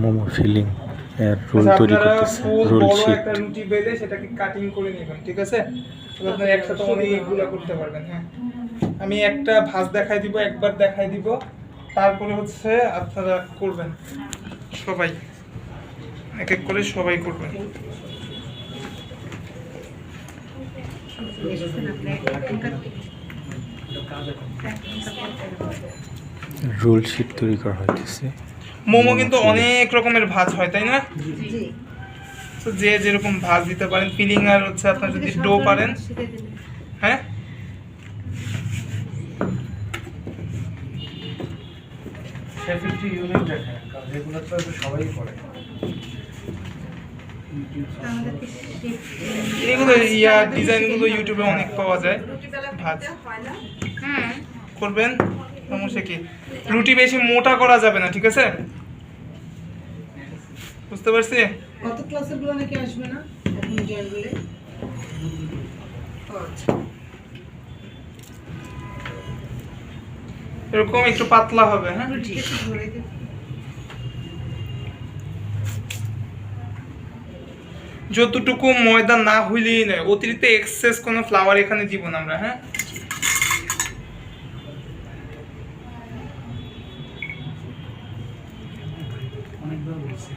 Momo feeling এর role আচ্ছা, তৈরি করতেছে রোল শিট একটা রুটি বেলে সেটাকে কাটিং করে নেবেন ঠিক আছে? আপনারা একসাথে অনেকগুলো করতে পারবেন হ্যাঁ। আমি একটা ভাঁজ দেখাই দিব একবার দেখাই দিব। তারপরে হচ্ছে আপনারা করবেন সবাই। এক এক করে সবাই করবেন। রোল শিট তৈরি করা হইতেছে। মোমো কিন্তু অনেক রকমের ভাজ হয় তাই না? তো যে যেরকম ভাজ দিতে পারেন ফিলিং আর হচ্ছে আপনার যদি ডো পারেন। হ্যাঁ? এগুলো ইয়া ডিজাইনগুলো ইউটিউবে অনেক পাওয়া যায় ভাজ। করবেন? সমস্যা কি? রুটি বেশি মোটা করা যাবে না ঠিক আছে? বুঝতে পারছি? কত ক্লাসেরগুলো নাকি আসবে না? এখন জয়েন হলে। এরকম একটু পাতলা হবে হ্যাঁ? যতটুকু ময়দা না হইলেই নয় অতিরিক্ত এক্সেস কোনো ফ্লাওয়ার এখানে দিব না আমরা হ্যাঁ? অনেকবার বলছি।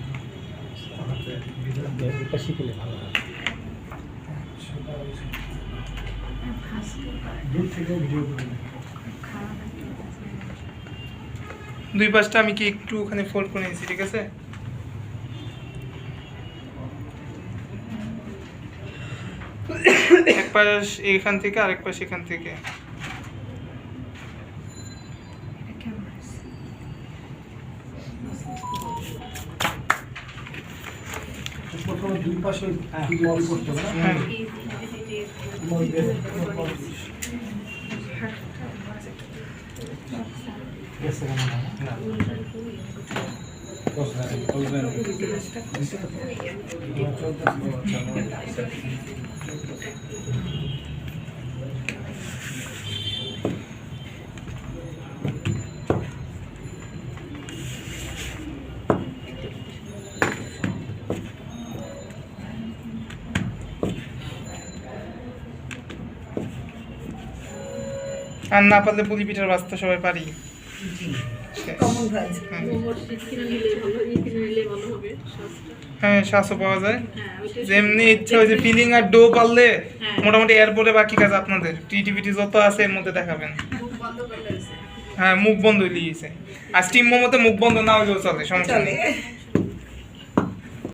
এটা শিখলে ভালো দূর থেকে ভিডিও দুই পাশটা আমি কি একটু ওখানে ফোল্ড করে নিয়েছি ঠিক আছে? এক পাশ এখান থেকে আরেক পাশ এখান থেকে। প্রথমে দুই পাশে বল করতে হবে না? হ্যাঁ। আর না পারলে পুলি পিঠার বাস্তা সবাই পারি। হ্যাঁ। হ্যাঁ শ্বাসও পাওয়া যায়। হ্যাঁ যেমনি ইচ্ছা ওই যে ফিলিং আর ডো পারলে হ্যাঁ। মোটামুটি এরপরে বাকি কাজ আপনাদের। যত আছে এর মধ্যে দেখাবেন। মুখ বন্ধ হ্যাঁ মুখ বন্ধ হয়ে গিয়েছে আর স্টিম মোমোতে মুখ বন্ধ না হলেও চলে সমস্যা নেই।